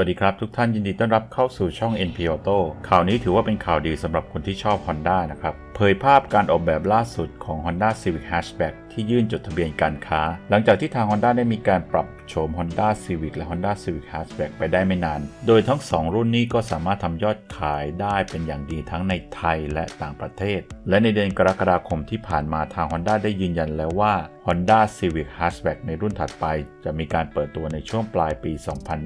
วัสดีครับ ทุกท่านยินดีต้อนรับเข้าสู่ช่อง NP Auto ข่าวนี้ถือว่าเป็นข่าวดีสำหรับคนที่ชอบ Honda นะครับ เผยภาพการออกแบบล่าสุดของ Honda Civic Hatchback ที่ยื่นจดทะเบียนการค้า หลังจากที่ทาง Honda ได้มีการปรับ โฉม Honda Civic และ Honda Civic Hatchback ไปได้ไม่นาน โดยทั้ง 2 รุ่นนี้ก็สามารถทำยอดขายได้เป็นอย่างดีทั้งในไทยและต่างประเทศ และในเดือนกรกฎาคมที่ผ่านมาทาง Honda ได้ยืนยันแล้วว่า Honda Civic Hatchback ในรุ่นถัดไป จะมีการเปิดตัวในช่วงปลายปี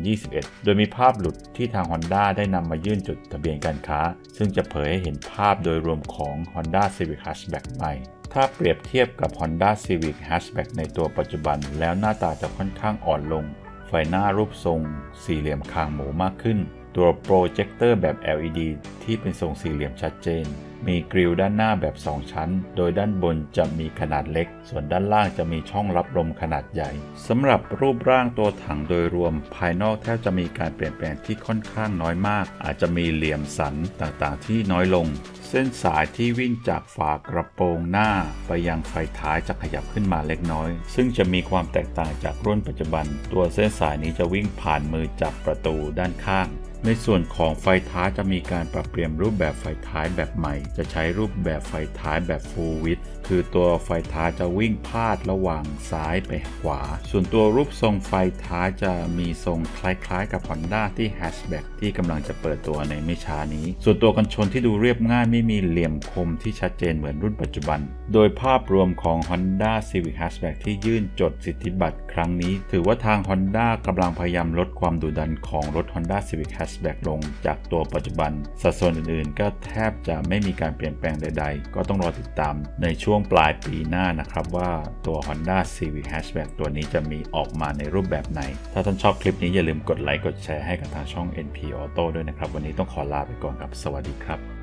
2021 โดยมีภาพหลุดที่ทาง Honda ได้นำมายื่นจดทะเบียนการค้า ซึ่งจะเผยให้เห็นภาพโดยรวมของ Honda Civic Hatchback ใหม่ ถ้าเปรียบเทียบกับ Honda Civic Hatchback ในตัวปัจจุบัน แล้วหน้าตาจะค่อนข้างอ่อนลง ไฟหน้ารูปทรงสี่เหลี่ยมคางหมูมากขึ้น ตัวโปรเจคเตอร์แบบ LED ที่เป็นทรงสี่เหลี่ยมชัดเจน มีกริลด้านหน้าแบบ 2 ชั้น โดยด้านบนจะมีขนาดเล็ก ส่วนด้านล่างจะมีช่องรับลมขนาดใหญ่สำหรับรูปร่างตัวถังโดยรวม ภายนอกแทบจะมีการเปลี่ยนแปลงที่ค่อนข้างน้อยมาก อาจจะมีเหลี่ยมสันต่างๆ ที่น้อยลง เส้นสายที่วิ่งจากฝากระโปรงหน้า ไปยังไฟท้ายจะขยับขึ้นมาเล็กน้อย ซึ่งจะมีความแตกต่างจากรุ่นปัจจุบัน ตัวเส้นสายนี้จะวิ่งผ่านมือจับประตูด้านข้างในส่วนของไฟท้ายจะมีการปรับเปลี่ยนรูปแบบไฟท้ายแบบใหม่จะใช้รูปแบบไฟท้ายแบบ full width คือตัวไฟท้ายจะวิ่งพาดระหว่างซ้ายไปขวา ส่วนตัวรูปทรงไฟท้ายจะมีทรงคล้ายๆ กับ Honda ที่ Hatchback ที่กำลังจะเปิดตัวในไม่ช้านี้ ส่วนตัวกันชนที่ดูเรียบง่ายไม่มีเหลี่ยมคมที่ชัดเจนเหมือนรุ่นปัจจุบัน โดยภาพรวมของ Honda Civic Hatchback ที่ยื่นจดสิทธิบัตรครั้งนี้ ถือว่าทาง Honda กำลังพยายามลดความดุดันของรถ Honda Civic Hatchback ลงจากตัวปัจจุบัน สัดส่วนอื่นๆ ก็แทบจะไม่มีการเปลี่ยนแปลงใดๆ ก็ต้องรอติดตามในช่วงปลายปีหน้านะครับ ว่าตัว Honda Civic Hatchback ตัวนี้จะมีออกมาในรูปแบบไหน ถ้าท่านชอบคลิปนี้อย่าลืมกดไลค์กดแชร์ให้กับทางช่อง NP Auto ด้วยนะครับ วันนี้ต้องขอลาไปก่อนครับ สวัสดีครับ